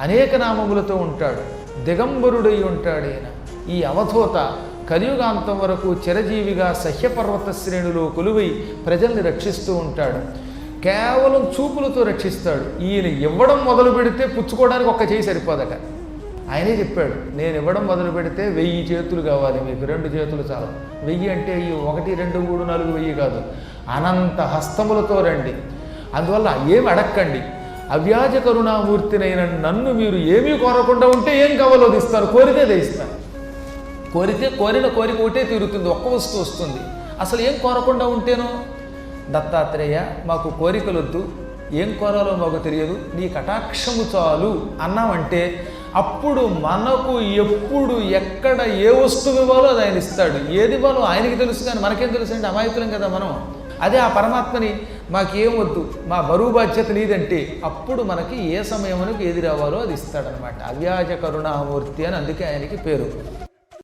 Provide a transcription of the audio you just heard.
అనేక నామములతో ఉంటాడు. దిగంబరుడై ఉంటాడు ఆయన ఈ అవధూత కలియుగాంతం వరకు చిరజీవిగా సహ్యపర్వత శ్రేణిలో కొలువై ప్రజల్ని రక్షిస్తూ ఉంటాడు. కేవలం చూపులతో రక్షిస్తాడు. ఈయన ఇవ్వడం మొదలు పెడితే పుచ్చుకోవడానికి ఒక్క చేయి సరిపోదట. ఆయనే చెప్పాడు నేను ఇవ్వడం మొదలు పెడితే వెయ్యి చేతులు కావాలి మీకు. రెండు చేతులు చాలు. వెయ్యి అంటే ఈ ఒకటి రెండు మూడు నాలుగు వెయ్యి కాదు. అనంత హస్తములతో రండి. అందువల్ల ఏం అడక్కండి. అవ్యాజ కరుణామూర్తినైన నన్ను మీరు ఏమీ కోరకుండా ఉంటే ఏం కావాలో ఇస్తారు. కోరితే దయిస్తారు కోరితే కోరిన కోరిక ఒకటే తీరుతుంది ఒక్క వస్తువు వస్తుంది. అసలు ఏం కోరకుండా ఉంటేనో? దత్తాత్రేయ మాకు కోరికలొద్దు. ఏం కోరాలో మాకు తెలియదు. నీ కటాక్షము చాలు అన్నామంటే అప్పుడు మనకు ఎప్పుడు ఎక్కడ ఏ వస్తువు ఇవ్వాలో అది ఆయన ఇస్తాడు. ఏది ఇవ్వాలో ఆయనకి తెలుసు కానీ మనకేం తెలుసు అంటే అమాయకులం కదా మనం. అదే ఆ పరమాత్మని మాకేం వద్దు మా బరువు బాధ్యత నీదంటే అప్పుడు మనకి ఏ సమయమునకు ఏది రావాలో అది ఇస్తాడనమాట. అవ్యాజ కరుణామూర్తి అని అందుకే ఆయనకి పేరు.